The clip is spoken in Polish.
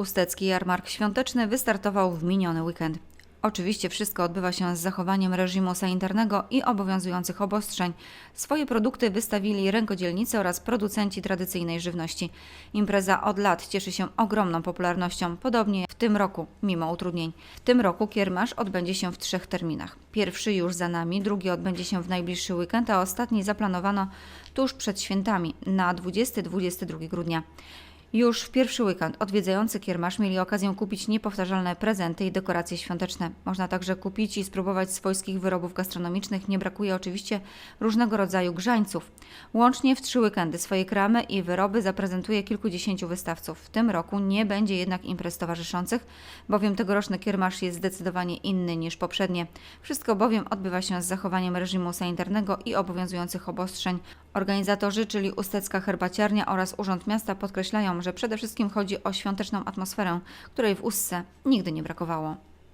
Ustecki Jarmark Świąteczny wystartował w miniony weekend. Oczywiście wszystko odbywa się z zachowaniem reżimu sanitarnego i obowiązujących obostrzeń. Swoje produkty wystawili rękodzielnicy oraz producenci tradycyjnej żywności. Impreza od lat cieszy się ogromną popularnością, podobnie w tym roku, mimo utrudnień. W tym roku kiermasz odbędzie się w trzech terminach. Pierwszy już za nami, drugi odbędzie się w najbliższy weekend, a ostatni zaplanowano tuż przed świętami na 20-22 grudnia. Już w pierwszy weekend odwiedzający kiermasz mieli okazję kupić niepowtarzalne prezenty i dekoracje świąteczne. Można także kupić i spróbować swojskich wyrobów gastronomicznych. Nie brakuje oczywiście różnego rodzaju grzańców. Łącznie w trzy weekendy swoje kramy i wyroby zaprezentuje kilkudziesięciu wystawców. W tym roku nie będzie jednak imprez towarzyszących, bowiem tegoroczny kiermasz jest zdecydowanie inny niż poprzednie. Wszystko bowiem odbywa się z zachowaniem reżimu sanitarnego i obowiązujących obostrzeń. Organizatorzy, czyli Ustecka Herbaciarnia oraz Urząd Miasta podkreślają, że przede wszystkim chodzi o świąteczną atmosferę, której w Ustce nigdy nie brakowało.